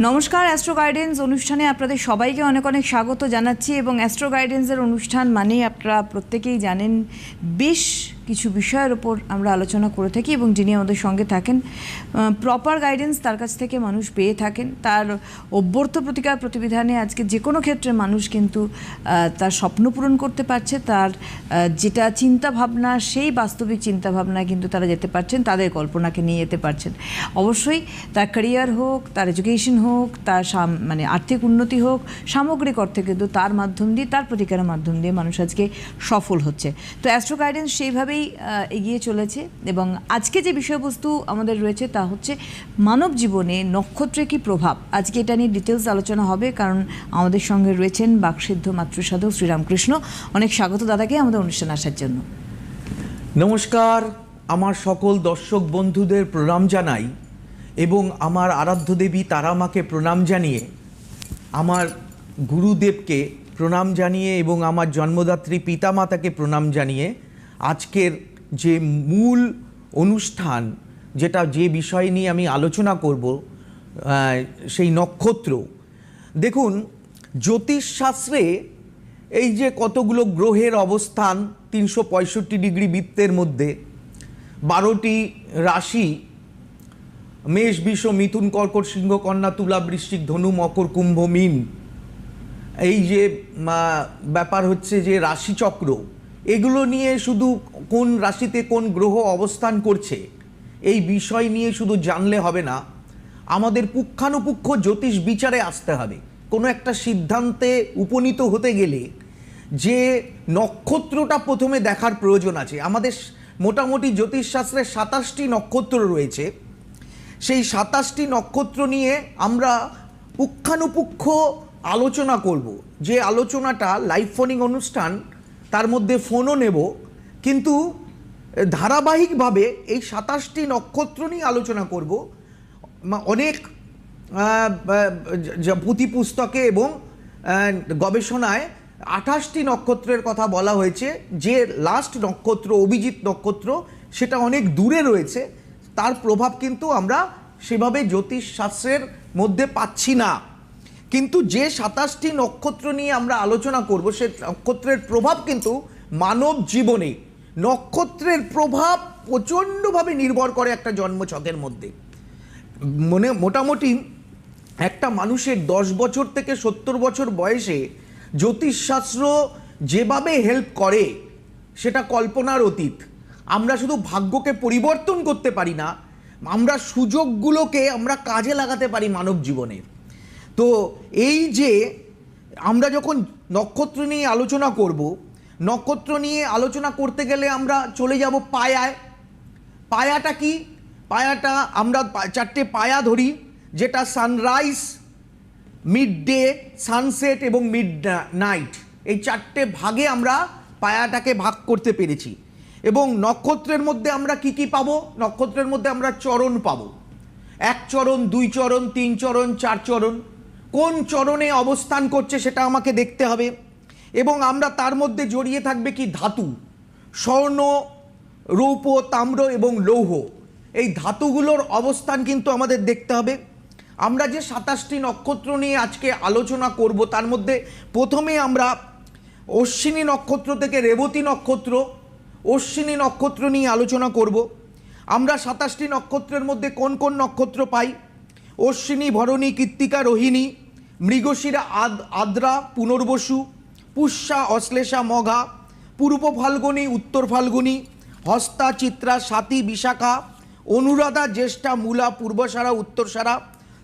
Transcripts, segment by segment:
নমস্কার astro guidance অনুষ্ঠানে আপনাদের সবাইকে অনেক অনেক স্বাগত জানাচ্ছি এবং অ্যাস্ট্রো গাইডেন্সের অনুষ্ঠান মানেই আপনারা প্রত্যেকেই জানেন, বেশ কিছু বিষয়ের ওপর আমরা আলোচনা করে থাকি এবং যিনি আমাদের সঙ্গে থাকেন প্রপার গাইডেন্স তার কাছ থেকে মানুষ পেয়ে থাকেন। তার অভ্যর্থ প্রতিকার প্রতিবিধানে আজকে যে কোনো ক্ষেত্রে মানুষ কিন্তু তার স্বপ্ন পূরণ করতে পারছে। তার যেটা চিন্তা ভাবনা, সেই বাস্তবিক চিন্তা ভাবনায় কিন্তু তারা যেতে পারছেন, তাদের কল্পনাকে নিয়ে যেতে পারছেন। অবশ্যই তার ক্যারিয়ার হোক, তার এডুকেশন হোক, তার মানে আর্থিক উন্নতি হোক, সামগ্রিক অর্থে কিন্তু তার মাধ্যম দিয়ে, তার প্রতিকারের মাধ্যম দিয়ে মানুষ আজকে সফল হচ্ছে। তো অ্যাস্ট্রো গাইডেন্স সেইভাবেই আহ, এগিয়ে চলেছে এবং আজকে যে বিষয়বস্তু আমাদের রয়েছে তা হচ্ছে মানব জীবনে নক্ষত্রের কি প্রভাব? আজকে এটা নিয়ে ডিটেলস আলোচনা হবে কারণ আমাদের সঙ্গে রয়েছেন বাকসিদ্ধ মাতৃসাধক শ্রীরামকৃষ্ণ। অনেক স্বাগত দাদাকে আমাদের অনুষ্ঠানে আসার জন্য। নমস্কার আমার সকল দর্শক বন্ধুদের প্রণাম জানাই এবং আমার আরাধ্য দেবী তারা মাকে প্রণাম জানিয়ে আমার গুরুদেবকে প্রণাম জানিয়ে এবং আমার জন্মদাত্রী পিতামাতাকে প্রণাম জানিয়ে আজকের যে মূল অনুষ্ঠান, যেটা যে বিষয় নিয়ে আমি আলোচনা করব সেই নক্ষত্র। দেখুন, জ্যোতিষশাস্ত্রে এই যে কতগুলো গ্রহের অবস্থান, তিনশো পঁয়ষট্টি ডিগ্রি বৃত্তের মধ্যে, বারোটি রাশি, মেষ, বিষ, মিথুন, কর্কট সিংহ, কন্যা, তুলা, বৃশ্চিক, ধনু, মকর, কুম্ভ, মিন। এই যে ব্যাপার হচ্ছে যে রাশিচক্র এগুলো নিয়ে শুধু কোন রাশিতে কোন গ্রহ অবস্থান করছে, এই বিষয় নিয়ে শুধু জানলে হবে না, আমাদের পুঙ্খানুপুঙ্খ জ্যোতিষ বিচারে আসতে হবে। কোনো একটা সিদ্ধান্তে উপনীত হতে গেলে যে নক্ষত্রটা প্রথমে দেখার প্রয়োজন আছে। আমাদের মোটামুটি জ্যোতিষশাস্ত্রে সাতাশটি নক্ষত্র রয়েছে। সেই সাতাশটি নক্ষত্র নিয়ে আমরা পুঙ্খানুপুঙ্খ আলোচনা করব। যে আলোচনাটা লাইভ ফোনিং অনুষ্ঠান তার মধ্যে ফোনও নেব। কিন্তু ধারাবাহিকভাবে এই সাতাশটি নক্ষত্র নিয়ে আলোচনা করব। অনেক পুঁথি পুস্তকে এবং গবেষণায় আঠাশটি নক্ষত্রের কথা বলা হয়েছে। যে লাস্ট নক্ষত্র, অভিজিৎ নক্ষত্র, সেটা অনেক দূরে রয়েছে। তার প্রভাব কিন্তু আমরা সেভাবে জ্যোতিষশাস্ত্রের মধ্যে পাচ্ছি না। কিন্তু যে সাতাশটি নক্ষত্র নিয়ে আমরা আলোচনা করব, সে নক্ষত্রের প্রভাব কিন্তু মানব জীবনে। নক্ষত্রের প্রভাব প্রচণ্ডভাবে নির্ভর করে একটা জন্মছকের মধ্যে। মনে, মোটামুটি একটা মানুষের দশ বছর থেকে সত্তর বছর বয়সে জ্যোতিষশাস্ত্র যেভাবে হেল্প করে, সেটা কল্পনার অতীত। আমরা শুধু ভাগ্যকে পরিবর্তন করতে পারি না, আমরা সুযোগগুলোকে আমরা কাজে লাগাতে পারি মানব জীবনের। তো এই যে আমরা যখন নক্ষত্র নিয়ে আলোচনা করব, নক্ষত্র নিয়ে আলোচনা করতে গেলে আমরা চলে যাব পায়ায়। পায়াটা কি? পায়াটা আমরা চারটে পায়া ধরি, যেটা সানরাইজ মিড ডে সানসেট এবং মিড নাইট এই চারটে ভাগে আমরা পায়াটাকে ভাগ করতে পেরেছি। এবং নক্ষত্রের মধ্যে আমরা কি কি পাবো? নক্ষত্রের মধ্যে আমরা চরণ পাবো। এক চরণ, দুই চরণ, তিন চরণ, চার চরণ। কোন চরণে অবস্থান করছে সেটা আমাকে দেখতে হবে। এবং আমরা তার মধ্যে জড়িয়ে থাকবে কি ধাতু? স্বর্ণ রৌপ তাম্র এবং লৌহ। এই ধাতুগুলোর অবস্থান কিন্তু আমাদের দেখতে হবে। আমরা যে সাতাশটি নক্ষত্র নিয়ে আজকে আলোচনা করব, তার মধ্যে প্রথমে আমরা অশ্বিনী নক্ষত্র থেকে রেবতী নক্ষত্র, অশ্বিনী নক্ষত্র নিয়ে আলোচনা করব। আমরা সাতাশটি নক্ষত্রের মধ্যে কোন কোন নক্ষত্র পাই? অশ্বিনী, ভরণী, কৃত্তিকা, রোহিণী মৃগশিরা আদ আদ্রা, পুনর্বসু, পুষ্যা, অশ্লেষা, মঘা, পূর্ব ফাল্গুনী, উত্তর ফাল্গুনী, হস্তা, চিত্রা সাথী বিশাখা, অনুরাধা, জ্যেষ্ঠা, মূলা, পূর্বসারা, উত্তরসারা,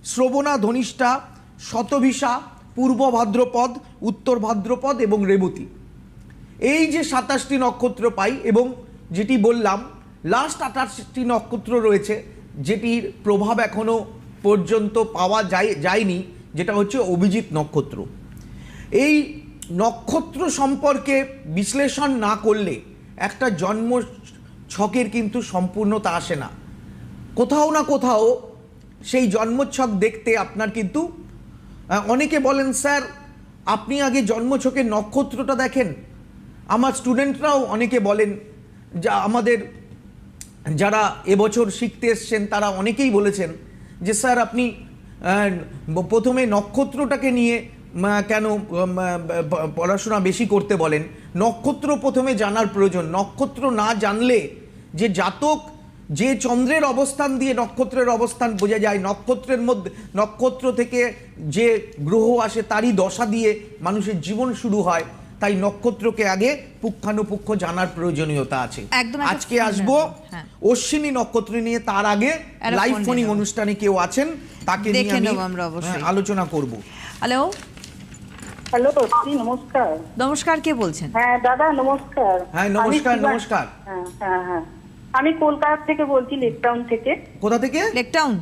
শ্রবণা, ধনিষ্ঠা শতভিসা পূর্ব ভাদ্রপদ, উত্তর ভাদ্রপদ এবং রেবতী। এই যে সাতাশটি নক্ষত্র পাই এবং যেটি বললাম লাস্ট আঠাশটি নক্ষত্র রয়েছে, যেটির প্রভাব এখনও পর্যন্ত পাওয়া যায় যায়নি যেটা হচ্ছে অভিজিৎ নক্ষত্র। এই নক্ষত্র সম্পর্কে বিশ্লেষণ না করলে একটা জন্ম ছকের কিন্তু সম্পূর্ণতা আসে না। কোথাও না কোথাও সেই জন্মছক দেখতে আপনার কিন্তু অনেকে বলেন, স্যার, আপনি আগে জন্মছকের নক্ষত্রটা দেখেন। আমার স্টুডেন্টরাও অনেকে বলেন, যা আমাদের যারা এবছর শিখতে এসছেন, তারা অনেকেই বলেছেন যে, স্যার, আপনি প্রথমে নক্ষত্রটাকে নিয়ে কেন পড়াশোনা বেশি করতে বলেন? নক্ষত্র প্রথমে জানার প্রয়োজন। নক্ষত্র না জানলে যে জাতক, যে চন্দ্রের অবস্থান দিয়ে নক্ষত্রের অবস্থান বোঝা যায়, নক্ষত্রের মধ্যে, নক্ষত্র থেকে যে গ্রহ আসে তারই দশা দিয়ে মানুষের জীবন শুরু হয়। তাই নক্ষত্রকে আগে পুঙ্খানুপুঙ্খ জানার প্রয়োজনীয়তা আছে। আজকে আসব হ্যাঁ। অশ্বিনী নক্ষত্র নিয়ে তার আগে লাইভ ফোনিং অনুষ্ঠানে কেউ আছেন তাকে নিয়ে দেখে নেব আমরা অবশ্যই। হ্যাঁ, আলোচনা করব। হ্যালো। হ্যালো নমস্কার। নমস্কার কে বলছেন? হ্যাঁ দাদা নমস্কার। হ্যাঁ, নমস্কার, নমস্কার। হ্যাঁ হ্যাঁ হ্যাঁ। আমি কলকাতা থেকে বলছি লেকটাউন থেকে। কোথা থেকে? লেকটাউন?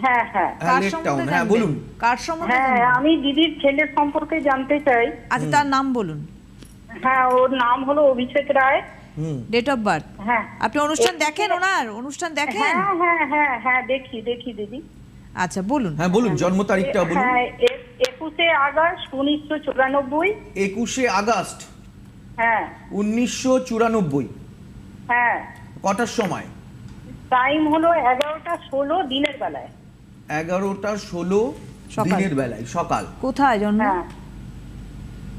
হ্যাঁ হ্যাঁ। হ্যাঁ, হ্যাঁ, বলুন। কার সম্বন্ধে হ্যাঁ? আমি দিদির ছেলের সম্পর্কে জানতে চাই। আচ্ছা তার নাম বলুন। হ্যাঁ ওর নাম হলো Abhishek Roy. Date of birth হ্যাঁ। আপনি অনুষ্ঠান দেখেন ওনার? অনুষ্ঠান দেখেন? হ্যাঁ হ্যাঁ হ্যাঁ হ্যাঁ দেখি দেখি দিদি। আচ্ছা বলুন। হ্যাঁ বলুন জন্ম তারিখটা বলুন। হ্যাঁ এ- একুশে আগস্ট উনিশশো চুরানব্বই। একুশে আগস্ট হ্যাঁ। উনিশশো চুরানব্বই। হ্যাঁ। কটার সময়? টাইম হলো এগারোটা ষোলো দিনের বেলায়। এগারোটা ষোলো সকাল। দিনের বেলায় সকাল। কোথায় জন্ম? হ্যাঁ।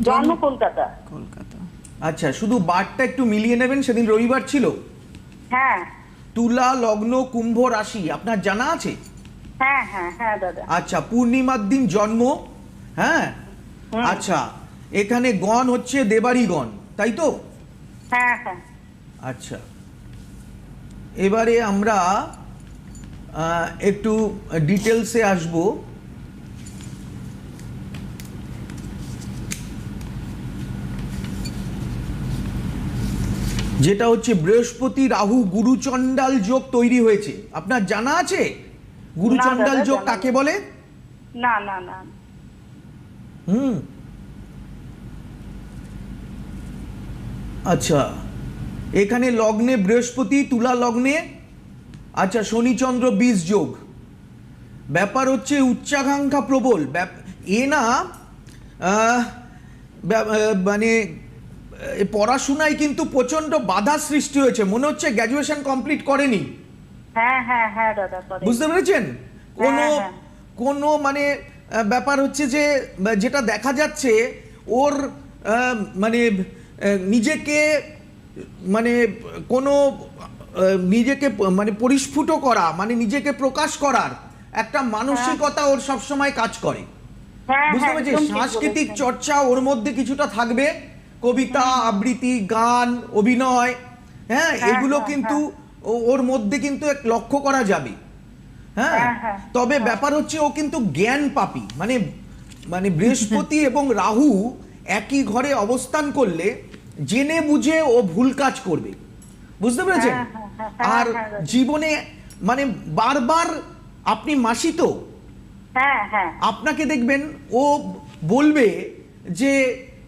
জন্ম কলকাতা। কলকাতা। আচ্ছা শুধু বারটা একটু মিলিয়ে নেবেন সেদিন রবিবার ছিল? হ্যাঁ। তুলা লগ্ন কুম্ভ রাশি আপনার জানা আছে? হ্যাঁ হ্যাঁ হ্যাঁ দাদা। আচ্ছা পূর্ণিমার দিন জন্ম হ্যাঁ? আচ্ছা এখানে গণ হচ্ছে দেবারি গণ তাই তো? হ্যাঁ হ্যাঁ। আচ্ছা। এবারে আমরা একটু ডিটেলসে আসব। যেটা হচ্ছে বৃহস্পতি রাহু গুরুচণ্ডাল যোগ তৈরি হয়েছে। আপনার জানা আছে? গুরুচণ্ডাল যোগ কাকে বলে? না না না। হুম। আচ্ছা। এখানে লগ্নে বৃহস্পতি তুলা লগ্নে আচ্ছা শনিচন্দ্র বীজ যোগ। ব্যাপার হচ্ছে উচ্চাকাঙ্ক্ষা প্রবল। এ না মানে পড়াশোনায় কিন্তু প্রচণ্ড বাধা সৃষ্টি হয়েছে। মনে হচ্ছে গ্র্যাজুয়েশন কমপ্লিট করেনি। হ্যাঁ হ্যাঁ হ্যাঁ বুঝতে পেরেছেন? কোনো হ্যাঁ। কোনো মানে ব্যাপার হচ্ছে যে যেটা দেখা যাচ্ছে ওর মানে নিজেকে মানে কোনো নিজেকে মানে পরিস্ফুট করা মানে নিজেকে প্রকাশ করার একটা মানসিকতা ওর সবসময় কাজ করে। হ্যাঁ বুঝতে হ্যাঁ পেরেছি একদম ঠিক সাংস্কৃতিক চর্চা ওর মধ্যে কিছুটা থাকবে। কবিতা আবৃত্তি গান অভিনয় হ্যাঁ হ্যাঁ, এগুলো হ্যাঁ, কিন্তু ওর মধ্যে কিন্তু এক লক্ষ্য করা যাবে। হ্যাঁ হ্যাঁ, হ্যাঁ, তবে ব্যাপার হচ্ছে ও কিন্তু জ্ঞান পাপি। মানে মানে বৃহস্পতি এবং রাহু একই ঘরে অবস্থান করলে জেনে বুঝে ও ভুল কাজ করবে। বুঝতে পেরেছেন? হ্যাঁ, হ্যাঁ, হ্যাঁ, হ্যাঁ, আর হ্যাঁ, জীবনে মানে বারবার আপনি মাসি তো? হ্যাঁ হ্যাঁ। আপনাকে দেখবেন ও বলবে যে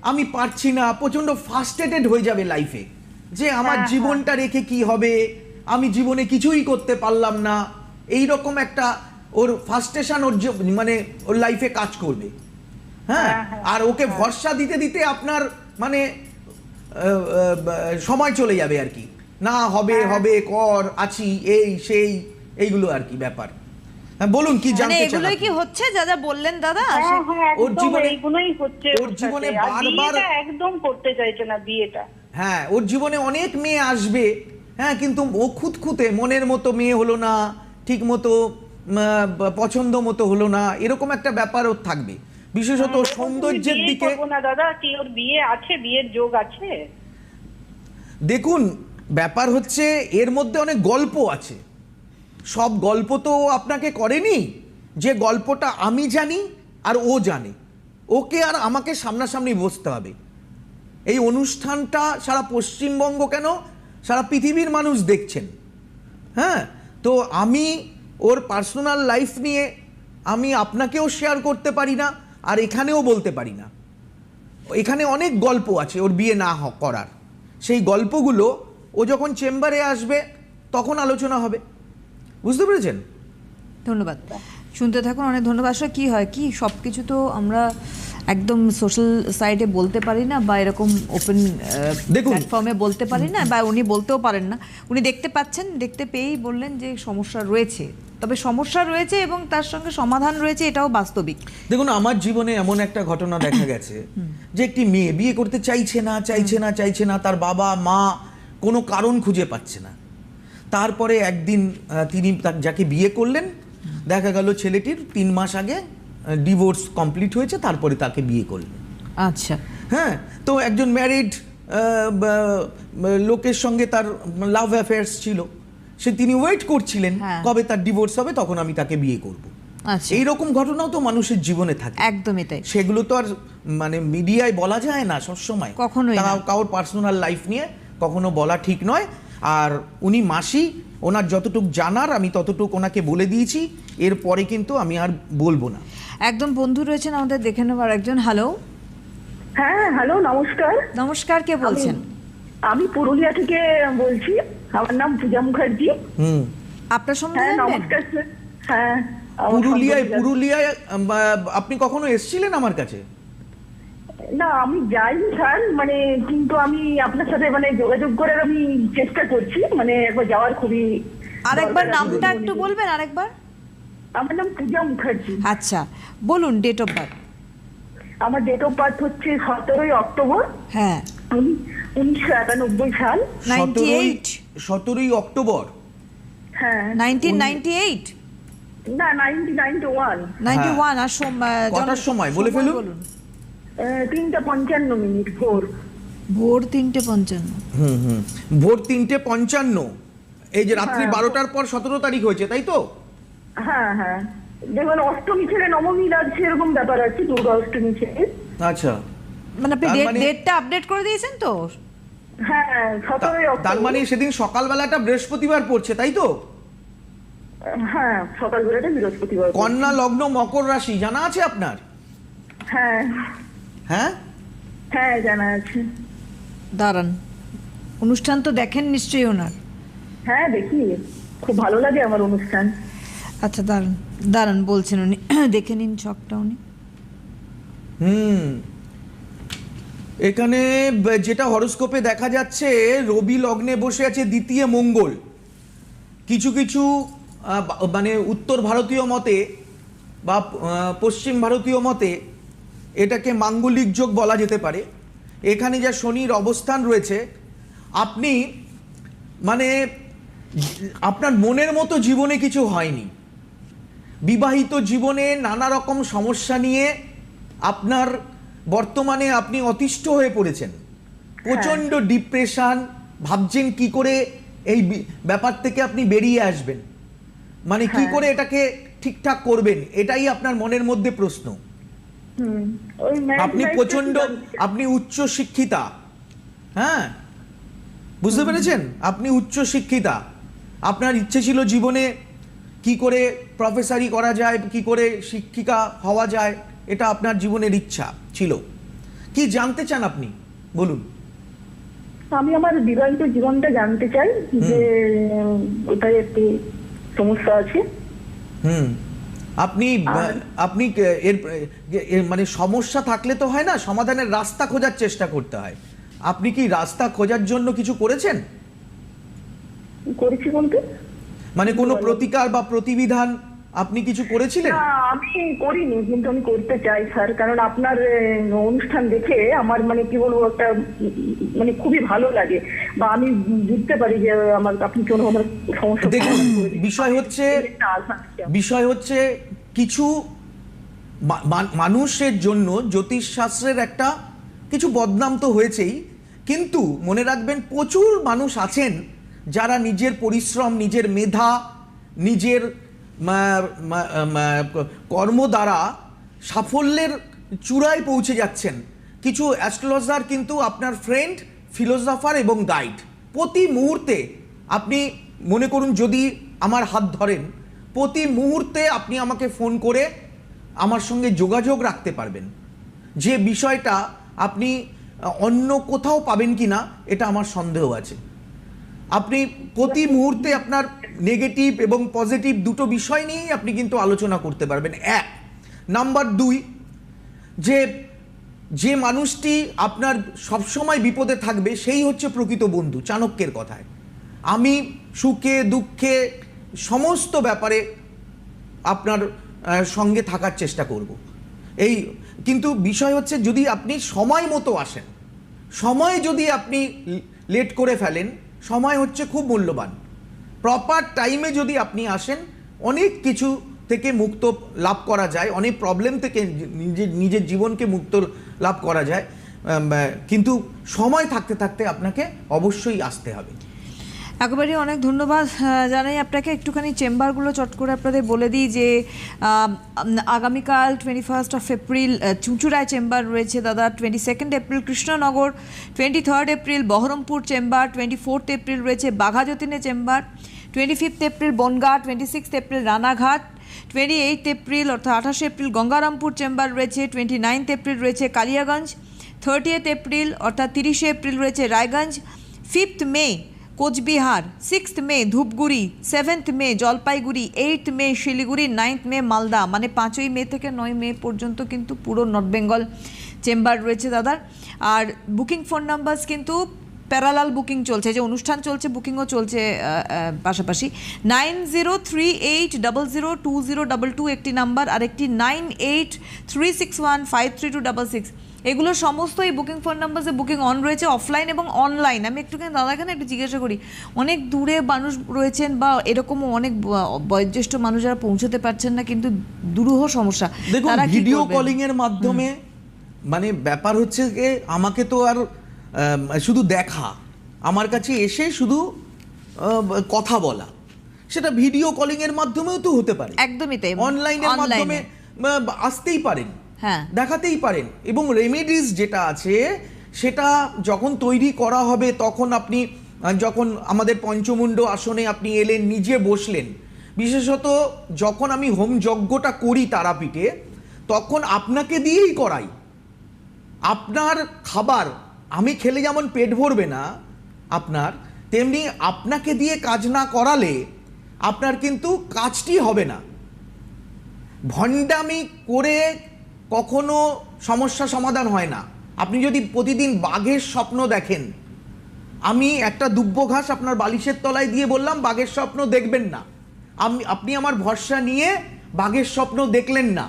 আমি পারছি না প্রচণ্ড ফার্স্টেটেড হয়ে যাবে লাইফে যে আমার হ্যাঁ, জীবনটা রেখে কি হবে? আমি জীবনে কিছুই করতে পারলাম না। এই রকম একটা ওর ফার্স্টেশন ওর মানে ওর লাইফে কাজ করবে। হ্যাঁ? হ্যাঁ, হ্যাঁ, আর ওকে ভরসা দিতে দিতে আপনার মানে সময় চলে যাবে আর কি। না হবে হ্যাঁ। হবে কর আছি এই সেই এইগুলো আর কি ব্যাপার। হ্যাঁ বলুন কি মানে জানতে চান এগুলোই কি হচ্ছে? যা যা বললেন দাদা হ্যাঁ ওর জীবনে- এইগুলোই হচ্ছে ওর ওর জীবনে বারবার- একদম করতে চাইছে না বিয়েটা। হ্যাঁ ওর জীবনে অনেক মেয়ে আসবে। হ্যাঁ কিন্তু ও খুঁতখুঁতে মনের মতো মেয়ে হলো না ঠিক মতো পছন্দ মতো হলো না এরকম একটা ব্যাপার ওর থাকবে। বিশেষত সৌন্দর্যের দিকে না দাদা কি ওর বিয়ে আছে বিয়ের যোগ আছে? দেখুন ব্যাপার হচ্ছে এর মধ্যে অনেক গল্প আছে। সব গল্প তো আপনাকে করেনি, যে গল্পটা আমি জানি আর ও জানে। ওকে আর আমাকে সামনাসামনি বসতে হবে। এই অনুষ্ঠানটা সারা পশ্চিমবঙ্গ কেন? সারা পৃথিবীর মানুষ দেখছেন। হ্যাঁ তো আমি ওর পার্সোনাল লাইফ নিয়ে আমি আপনাকেও শেয়ার করতে পারি না আর এখানেও বলতে পারি না। এখানে অনেক গল্প আছে ওর বিয়ে না করার। সেই গল্পগুলো ও যখন চেম্বারে আসবে তখন আলোচনা হবে। বুঝতে পেরেছেন? ধন্যবাদ। শুনতে থাকুন অনেক ধন্যবাদ। আসলে কী হয় কি সব কিছু তো আমরা একদম সোশ্যাল সাইটে বলতে পারি না বা এরকম ওপেন। প্ল্যাটফর্মে বলতে পারি না বা উনি বলতেও পারেন না। উনি দেখতে পাচ্ছেন দেখতে পেয়েই বললেন যে সমস্যা রয়েছে। তবে সমস্যা রয়েছে এবং তার সঙ্গে সমাধান রয়েছে এটাও বাস্তবিক। দেখুন আমার জীবনে এমন একটা ঘটনা দেখা গেছে যে একটি মেয়ে বিয়ে করতে চাইছে না চাইছে না চাইছে না তার বাবা মা কোনো কারণ খুঁজে পাচ্ছে না। তারপরে একদিন তিনি যাকে বিয়ে করলেন দেখা গেল ছেলেটির তিন মাস আগে ডিভোর্স কমপ্লিট হয়েছে তারপরে তাকে বিয়ে করলেন। আচ্ছা। হ্যাঁ তো একজন ম্যারিড লোকের সঙ্গে তার লাভ অ্যাফেয়ার্স ছিল। সে তিনি ওয়েট করছিলেন হ্যাঁ। কবে তার ডিভোর্স হবে তখন আমি তাকে বিয়ে করব। আচ্ছা। এইরকম ঘটনাও তো মানুষের জীবনে থাকে। একদমই তাই। সেগুলো তো আর মানে মিডিয়ায় বলা যায় না সবসময়। কখনোই না। কারোর পার্সোনাল লাইফ নিয়ে কখনো বলা ঠিক নয়। আর উনি মাসি ওনার যতটুক জানার আমি ততটুক ওনাকে বলে দিয়েছি। এরপরে কিন্তু আমি আর বলব না। একদম বন্ধু রয়েছেন আমাদের দেখে নেবার একজন হ্যালো। হ্যাঁ হ্যালো নমস্কার। নমস্কার কে বলছেন? আমি- পুরুলিয়া থেকে বলছি আমার নাম পূজা মুখার্জি। হুম। আপনার সম্বন্ধে হ্যাঁ নমস্কার স্যার। হ্যাঁ পুরুলিয়ায় পুরুলিয়ায় আপনি কখনো এসেছিলেন আমার কাছে? না আমি যাইনি স্যার মানে কিন্তু আমি আপনার সাথে মানে যোগাযোগ করার আমি চেষ্টা করছি মানে একবার যাওয়ার খুবই আরেকবার নামটা একটু বলবেন আরেকবার? আমার নাম পূজা মুখার্জি। আচ্ছা বলুন ডেট অফ বার্থ আমার ডেট অফ বার্থ হচ্ছে সতেরোই অক্টোবর। হ্যাঁ। উনিশশো একানব্বই সাল। নাইনটি সতেরোই এইট। সতেরোই অক্টোবর। হ্যাঁ। Nineteen ninety eight. না ninety ninety one. Ninety one আর সময়? বলে ফেলুন। তিনটা পঞ্চান্ন মিনিট ভোর। ভোর তিনটে পঞ্চান্ন। হুম হুম। ভোর তিনটে পঞ্চান্ন। এই যে রাত্রি হ্যাঁ। বারোটার পর সতেরো তারিখ হয়েছে তাই তো? হ্যাঁ হ্যাঁ। দেখুন অষ্টমী ছেড়ে নবমী লাগছে এরকম ব্যাপার আছে দুর্গা অষ্টমী ছেড়ে। আচ্ছা। মানে আপনি তার ডেট মানে- ডেটটা আপডেট করে দিয়েছেন তো? হ্যাঁ সতেরোই তার মানে সেদিন সকালবেলাটা বৃহস্পতিবার পড়ছে তাই তো? হ্যাঁ সকাল বেলাটা বৃহস্পতিবার কন্যা লগ্ন মকর রাশি জানা আছে আপনার? হ্যাঁ। হ্যাঁ? হ্যাঁ জানা আছে। দাঁড়ান। অনুষ্ঠান তো দেখেন নিশ্চয়ই ওনার। হ্যাঁ দেখি। খুব ভালো লাগে আমার অনুষ্ঠান। আচ্ছা দাঁড়ান। দাঁড়ান বলছেন উনি। দেখে নিন ছকটা উনি। হুম। এখানে যেটা হরস্কোপে দেখা যাচ্ছে রবি লগ্নে বসে আছে দ্বিতীয় মঙ্গল। কিছু কিছু মানে উত্তর ভারতীয় মতে বা পশ্চিম ভারতীয় মতে এটাকে মাঙ্গলিক যোগ বলা যেতে পারে। এখানে যা শনির অবস্থান রয়েছে আপনি মানে আপনার মনের মতো জীবনে কিছু হয়নি। বিবাহিত জীবনে নানা রকম সমস্যা নিয়ে আপনার বর্তমানে আপনি অতিষ্ঠ হয়ে পড়েছেন। প্রচণ্ড ডিপ্রেশন ভাবছেন কি করে এই ব্যাপার থেকে আপনি বেরিয়ে আসবেন। মানে কি হ্যাঁ। করে এটাকে ঠিকঠাক করবেন এটাই আপনার মনের মধ্যে প্রশ্ন। আপনি চাই। আপনি উচ্চ শিক্ষিতা হ্যাঁ? বুঝতে পেরেছেন? আপনি উচ্চ শিক্ষিতা আপনার ইচ্ছে ছিল জীবনে কি করে প্রফেসারি করা যায় কি করে শিক্ষিকা হওয়া যায় এটা আপনার জীবনের ইচ্ছা ছিল। কি জানতে চান আপনি? বলুন। আমি আমার বিবাহিত জীবনটা জানতে চাই যে ওটাই একটি সমস্যা আছে। হুম। আপনি আপনি এর মানে সমস্যা থাকলে তো হয় না সমাধানের রাস্তা খোঁজার চেষ্টা করতে হয়। আপনি কি রাস্তা খোঁজার জন্য কিছু করেছেন? করেছি বলতে? মানে কোনো প্রতিকার বা প্রতিবিধান আপনি কিছু করেছিলেন না আমি করিনি কিন্তু আমি করতে চাই স্যার কারণ আপনার অনুষ্ঠান দেখে আমার মানে কি বলব একটা মানে খুবই ভালো লাগে বা আমি বুঝতে পারি যে আমার আপনি কোনো আমার সমস্যা দেখুন। বিষয় হচ্ছে। বিষয় হচ্ছে কিছু মানুষের জন্য জ্যোতিষশাস্ত্রের একটা কিছু বদনাম তো হয়েছেই কিন্তু মনে রাখবেন প্রচুর মানুষ আছেন যারা নিজের পরিশ্রম নিজের মেধা নিজের কর্ম দ্বারা সাফল্যের চূড়ায় পৌঁছে যাচ্ছেন। কিছু অ্যাস্ট্রোলজার কিন্তু আপনার ফ্রেন্ড ফিলোসফার এবং গাইড প্রতি মুহূর্তে আপনি, মনে করুন যদি আমার হাত ধরেন, প্রতি মুহূর্তে আপনি আমাকে ফোন করে আমার সঙ্গে যোগাযোগ রাখতে পারবেন। যে বিষয়টা আপনি অন্য কোথাও পাবেন কি না এটা আমার সন্দেহ আছে। আপনি প্রতি মুহূর্তে আপনার নেগেটিভ এবং পজিটিভ দুটো বিষয় নিয়েই আপনি কিন্তু আলোচনা করতে পারবেন। এক নাম্বার দুই, যে যে মানুষটি আপনার সবসময় বিপদে থাকবে, সেই হচ্ছে প্রকৃত বন্ধু, চাণক্যের কথায়। আমি সুখে, দুঃখে সমস্ত ব্যাপারে আপনার সঙ্গে থাকার চেষ্টা করব। এই, কিন্তু বিষয় হচ্ছে যদি আপনি সময় মতো আসেন, সময় যদি আপনি লেট করে ফেলেন, সময় হচ্ছে খুব মূল্যবান। প্রপার টাইমে যদি আপনি আসেন, অনেক কিছু থেকে মুক্ত লাভ করা যায়, অনেক প্রবলেম থেকে নিজের নিজের জীবনকে মুক্ত লাভ করা যায় কিন্তু সময় থাকতে থাকতে আপনাকে অবশ্যই আসতে হবে। একেবারে অনেক ধন্যবাদ জানাই আপনাকে। একটুখানি চেম্বারগুলো চট করে আপনাদের বলে দিই যে আগামীকাল টোয়েন্টি ফার্স্ট অফ এপ্রিল চুঁচুড়ায় চেম্বার রয়েছে দাদা। Twenty second April Krishnanagar twenty third April Baharampur chamber twenty fourth April রয়েছে বাঘাযতীনে chamber twenty fifth April Bangaon twenty sixth April Ranaghat twenty eight April অর্থাৎ আঠাশে এপ্রিল গঙ্গারামপুর চেম্বার রয়েছে twenty ninth April রয়েছে Kaliaganj thirtieth April অর্থাৎ তিরিশে April রয়েছে Raiganj fifth May Cooch Behar sixth May Dhupguri seventh May Jalpaiguri eight May Siliguri ninth May Malda. মানে পাঁচই মে থেকে নয় মে পর্যন্ত কিন্তু পুরো নর্থ বেঙ্গল চেম্বার রয়েছে দাদার। আর বুকিং ফোন নাম্বারস কিন্তু প্যারালাল বুকিং চলছে, যে অনুষ্ঠান চলছে, বুকিংও চলছে পাশাপাশি। Nine zero three eight double zero two zero double two একটি নাম্বার আর একটি nine eight three six one five three two double six. এগুলো সমস্ত এই বুকিং ফোন নাম্বারে বুকিং অন রয়েছে অফলাইন এবং অনলাইন আমি একটুখানি দাদাখানে একটু জিজ্ঞাসা করি অনেক দূরে মানুষ রয়েছেন বা এরকমও অনেক বয়োজ্যেষ্ঠ মানুষ যারা পৌঁছতে পারছেন না কিন্তু দুরূহ সমস্যা। দেখুন তারা ভিডিও? কলিং এর মাধ্যমে মানে ব্যাপার হচ্ছে যে আমাকে তো আর শুধু দেখা আমার কাছে এসে শুধু কথা বলা। সেটা ভিডিও কলিং এর মাধ্যমেও তো হতে পারে। একদমই তাই। অনলাইনের মাধ্যমে আসতেই পারেন। হ্যাঁ। দেখাতেই পারেন। এবং রেমেডিস যেটা আছে, সেটা যখন তৈরি করা হবে, তখন আপনি যখন আমাদের পঞ্চমুণ্ড আসনে আপনি এলেন, নিজে বসলেন, বিশেষত যখন আমি হোম যজ্ঞটা করি তারাপীঠে, তখন আপনাকে দিয়েই করাই। আপনার খাবার, আমি খেলে যেমন পেট ভরবে না আপনার, তেমনি আপনাকে দিয়ে কাজ না করালে আপনার কিন্তু কাজটি হবে না। ভণ্ডামি করে কখনো সমস্যা সমাধান হয় না। আপনি যদি প্রতিদিন বাঘের স্বপ্ন দেখেন আমি একটা দুব্য ঘাস আপনার বালিশের তলায় দিয়ে বললাম বাঘের স্বপ্ন দেখবেন না। আমি আপনি আমার ভরসা নিয়ে বাঘের স্বপ্ন দেখলেন না।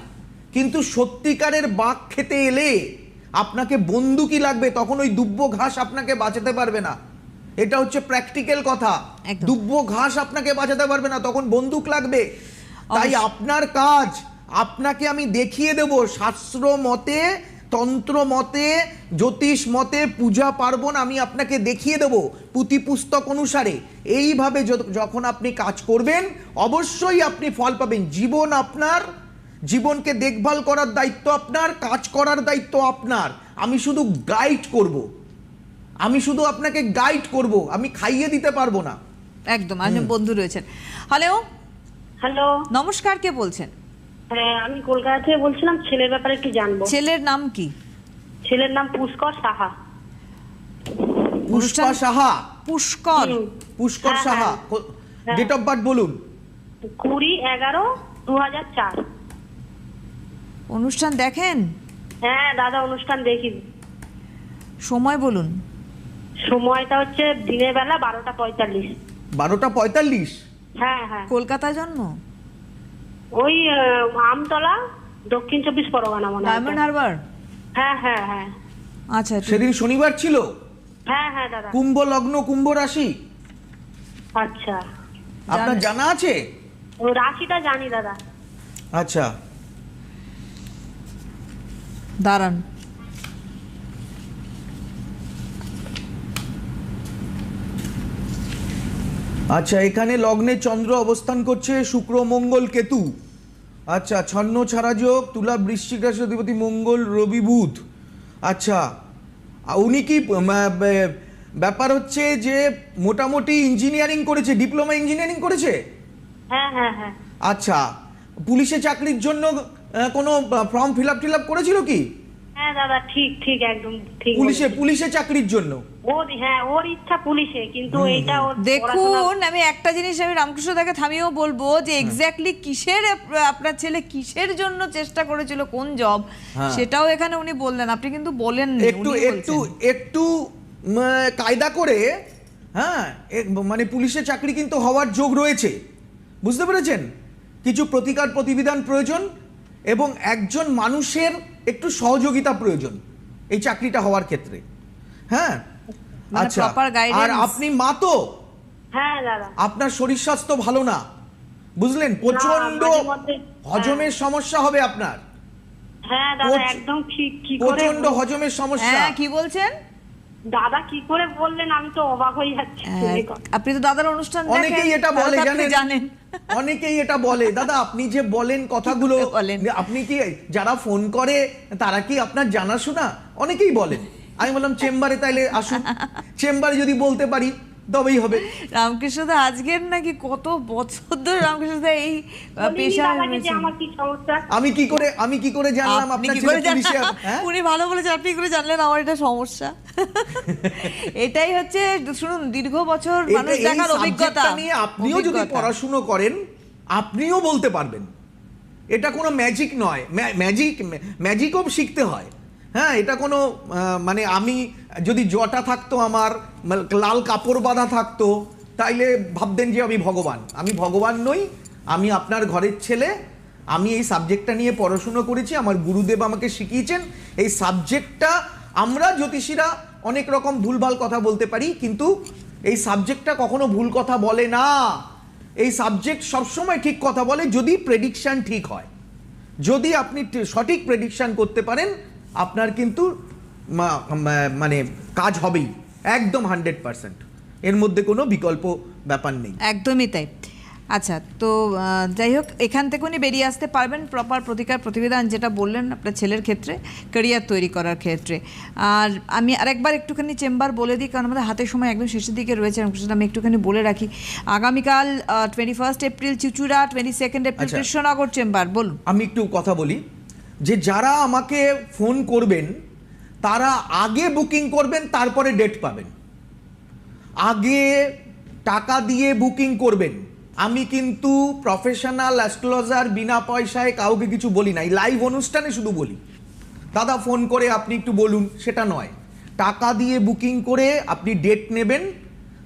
কিন্তু সত্যিকারের বাঘ খেতে এলে আপনাকে বন্দুকি লাগবে তখন ওই দুব্য ঘাস আপনাকে বাঁচাতে পারবে না। এটা হচ্ছে প্র্যাকটিক্যাল কথা। দুব্য ঘাস আপনাকে বাঁচাতে পারবে না তখন বন্দুক লাগবে। তাই আপনার কাজ আপনাকে আমি দেখিয়ে দেব শাস্ত্র মতে তন্ত্র মতে জ্যোতিষ মতে পূজা পার্বণ আমি আপনাকে দেখিয়ে দেব পুঁথি পুস্তক অনুসারে। এইভাবে যখন আপনি কাজ করবেন অবশ্যই আপনি ফল পাবেন। জীবন আপনার জীবনকে দেখভাল করার দায়িত্ব আপনার কাজ করার দায়িত্ব আপনার। আমি শুধু গাইড করব। আমি শুধু আপনাকে গাইড করব। আমি খাইয়ে দিতে পারব না। একদম একজন বন্ধু রয়েছেন। হ্যালো হ্যালো নমস্কার কে বলছেন? হ্যাঁ আমি কলকাতা থেকে বলছিলাম ছেলের ব্যাপারে একটু জানব। ছেলের নাম কি? ছেলের নাম পুষ্কর সাহা। অনুষ্ঠান- সাহা? পুষ্কর। পুষ্কর হ্যাঁ, সাহা। ডেট অফ বার্থ বলুন। কুড়ি এগারো দু হাজার চার। অনুষ্ঠান দেখেন? হ্যাঁ দাদা অনুষ্ঠান দেখি। সময় বলুন। সময়টা হচ্ছে দিনের বেলা বারোটা পঁয়তাল্লিশ। বারোটা পঁয়তাল্লিশ? হ্যাঁ হ্যাঁ। কলকাতায় জন্ম? ওই আহ, আমতলা দক্ষিণ চব্বিশ পরগনা মনে হয় ডায়মন্ড হারবার? হ্যাঁ হ্যাঁ হ্যাঁ। আচ্ছা সেদিন শনিবার ছিল? হ্যাঁ হ্যাঁ দাদা। কুম্ভ লগ্ন কুম্ভ রাশি আচ্ছা। আপনার জানা আছে? ও রাশিটা জানি দাদা। আচ্ছা। দাঁড়ান। আচ্ছা এখানে লগ্নে চন্দ্র অবস্থান করছে শুক্র মঙ্গল কেতু। আচ্ছা ছন্ন ছাড়া যোগ তুলা বৃশ্চিক রাশি অধিপতি মঙ্গল রবি বুধ। আচ্ছা উনি কি ব্যাপার হচ্ছে যে মোটামুটি ইঞ্জিনিয়ারিং করেছে ডিপ্লোমা ইঞ্জিনিয়ারিং করেছে? হ্যাঁ হ্যাঁ হ্যাঁ। আচ্ছা পুলিশে চাকরির জন্য কোনো form fill up till up করেছিল কি? হ্যাঁ দাদা ঠিক ঠিক একদম ঠিক পুলিশে। পুলিশে চাকরির জন্য? ওর হ্যাঁ ওর ইচ্ছা পুলিশে কিন্তু এইটা ওর দেখুন আমি একটা জিনিস আমি রামকৃষ্ণ দাকে থামিয়েও বলব যে এক্স্যাক্টলি কিসের আপনার ছেলে কিসের জন্য চেষ্টা করেছিল কোন জব হ্যাঁ। সেটাও এখানে উনি বললেন আপনি কিন্তু বলেন একটু একটু একটু কায়দা করে হ্যাঁ মানে পুলিশের চাকরি কিন্তু হওয়ার যোগ রয়েছে। বুঝতে পেরেছেন? কিছু প্রতিকার প্রতিবিধান প্রয়োজন এবং একজন মানুষের একটু সহযোগিতা প্রয়োজন এই চাকরিটা হওয়ার ক্ষেত্রে। হ্যাঁ? মানে আচ্ছা। আর আপনি মা তো? হ্যাঁ আপনার শরীর স্বাস্থ্য ভালো না? বুঝলেন? প্রচণ্ড হজমের সমস্যা হবে আপনার। হ্যাঁ দাদা একদম ঠিক কি করে প্রচণ্ড হজমের সমস্যা। হ্যাঁ কি বলছেন? দাদা কি করে বললেন? আমি তো অবাক হয়ে যাচ্ছি। আপনি তো দাদার অনুষ্ঠান অনেকেই এটা বলে জানেন? অনেকেই এটা বলে। দাদা আপনি যে বলেন কথাগুলো বলেন? আপনি কি যারা ফোন করে তারা কি আপনার জানাশোনা? অনেকেই বলেন। আমি বললাম চেম্বারে তাইলে আসুন। চেম্বারে যদি বলতে পারি তবেই হবে। রামকৃষ্ণদা আজকের নাকি কত বছর ধরে রামকৃষ্ণদা এই পেশা আমি কি করে আমি কি করে জানলাম? আপনি কি করে জানলেন হ্যাঁ? উনি ভালো বলেছেন আপনি কি করে জানলেন? আমার এটা সমস্যা। এটাই হচ্ছে শুনুন দীর্ঘ বছর মানুষ দেখার অভিজ্ঞতা নিয়ে আপনিও যদি। পড়াশুনো করেন আপনিও বলতে পারবেন। এটা কোনো ম্যাজিক নয়। ম্যাজিক ম্যাজিকও শিখতে হয়। হ্যাঁ এটা কোনো মানে আমি যদি জটা থাকতো আমার মানে লাল কাপড় বাঁধা থাকতো, তাইলে ভাবতেন যে আমি ভগবান। আমি ভগবান নই, আমি আপনার ঘরের ছেলে, আমি এই সাবজেক্টটা নিয়ে পড়াশুনো করেছি, আমার গুরুদেব আমাকে শিখিয়েছেন, এই সাবজেক্টটা আমরা জ্যোতিষীরা অনেক রকম ভুলভাল কথা বলতে পারি, কিন্তু এই সাবজেক্টটা কখনো ভুল কথা বলে না। এই সাবজেক্ট সবসময় ঠিক কথা বলে যদি প্রেডিকশান ঠিক হয়। যদি আপনি সঠিক প্রেডিকশান করতে পারেন আপনার কিন্তু মানে কাজ হবেই একদম হান্ড্রেড পার্সেন্ট। এর মধ্যে কোনো বিকল্প ব্যাপার নেই। একদমই তাই। আচ্ছা তো যাই হোক এখান থেকে উনি বেরিয়ে আসতে পারবেন প্রপার প্রতিকার প্রতিবেদন যেটা বললেন আপনার ছেলের ক্ষেত্রে ক্যারিয়ার তৈরি করার ক্ষেত্রে। আর আমি আরেকবার একটুখানি চেম্বার বলে দিই কারণ আমাদের হাতে সময় একদম শেষের দিকে রয়েছে রামকৃষ্ণ আমি একটুখানি বলে রাখি। আগামীকাল twenty first April Chuchura twenty second April. Krishnanagar chamber বলুন। আমি একটু কথা বলি। যে যারা আমাকে ফোন করবেন, তারা আগে বুকিং করবেন, তারপরে ডেট পাবেন। আগে টাকা দিয়ে বুকিং করবেন। আমি কিন্তু প্রফেশনাল অ্যাস্ট্রোলজার, বিনা পয়সায় কাউকে কিছু বলি না। এই লাইভ অনুষ্ঠানে শুধু বলি। দাদা, ফোন করে আপনি একটু বলুন, সেটা নয়। টাকা দিয়ে বুকিং করে আপনি ডেট নেবেন।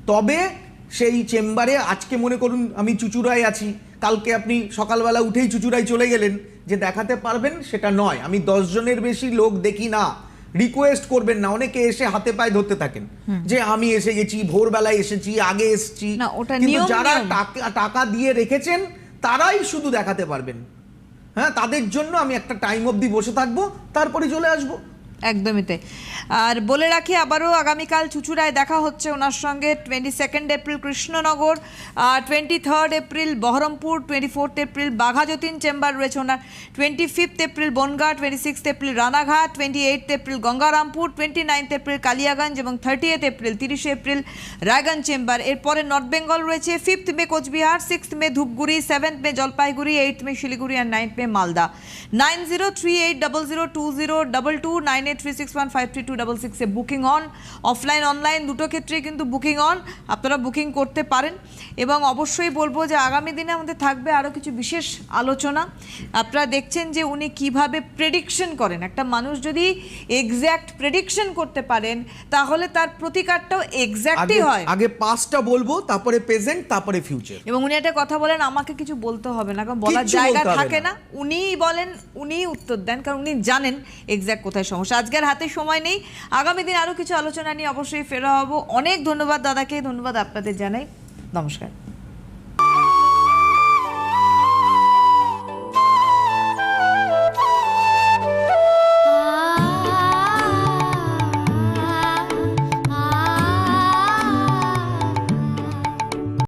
তবে সেই চেম্বারে, আজকে মনে করুন আমি চুচুড়ায় আছি কালকে আপনি সকালবেলা উঠেই চুচুড়ায় চলে গেলেন যে দেখাতে পারবেন সেটা নয়। আমি দশ জনের বেশি লোক দেখি না। রিকোয়েস্ট করবেন না। অনেকে এসে হাতে পায়ে ধরতে থাকেন। যে আমি এসে গেছি ভোরবেলায় এসেছি আগে এসেছি। কিন্তু যারা টাকা টাকা দিয়ে রেখেছেন তারাই শুধু দেখাতে পারবেন। হ্যাঁ তাদের জন্য আমি একটা টাইম অবধি বসে থাকব তারপরে চলে আসব। একদমই তাই। আর বলে রাখি, আবারও আগামীকাল চুচুড়ায় দেখা হচ্ছে ওনার সঙ্গে। Twenty second April Krishnanagar twenty third April Baharampur twenty fourth April Baghajatin chamber রয়েছে ওনার। Twenty fifth April Bangaon twenty sixth April Ranaghat twenty eight April Gangarampur twenty ninth April Kaliaganj এবং থার্টি এপ্রিল তিরিশে April Raiganj chamber. এরপরে north Bengal রয়েছে fifth May Cooch Behar sixth May Dhupguri seventh May Jalpaiguri eight May Siliguri আর ninth May Malda. Nine zero three eight double zero two zero double two nine সিক্সে booking on offline online দুটো ক্ষেত্রেই কিন্তু booking on আপনারা booking করতে পারেন এবং অবশ্যই বলব যে আগামী দিনে আমাদের থাকবে আরও কিছু বিশেষ আলোচনা আপনারা দেখছেন যে উনি কীভাবে প্রেডিকশন করেন একটা মানুষ যদি এক্স্যাক্ট প্রেডিকশন করতে পারেন তাহলে তার প্রতিকারটাও এক্স্যাক্টই হয় আগে পাস্টটা বলব তারপরে প্রেজেন্ট তারপরে ফিউচার এবং উনি একটা কথা বলেন আমাকে কিছু বলতে হবে না কারণ বলার জায়গা থাকে। না উনিই বলেন উনিই উত্তর দেন কারণ উনি জানেন এক্স্যাক্ট কোথায় সমস্যা আজকের হাতে সময় নেই। আগামী দিন আরও কিছু আলোচনা নিয়ে অবশ্যই ফেরা হব। অনেক ধন্যবাদ দাদাকে, ধন্যবাদ আপনাদের জানাই। নমস্কার।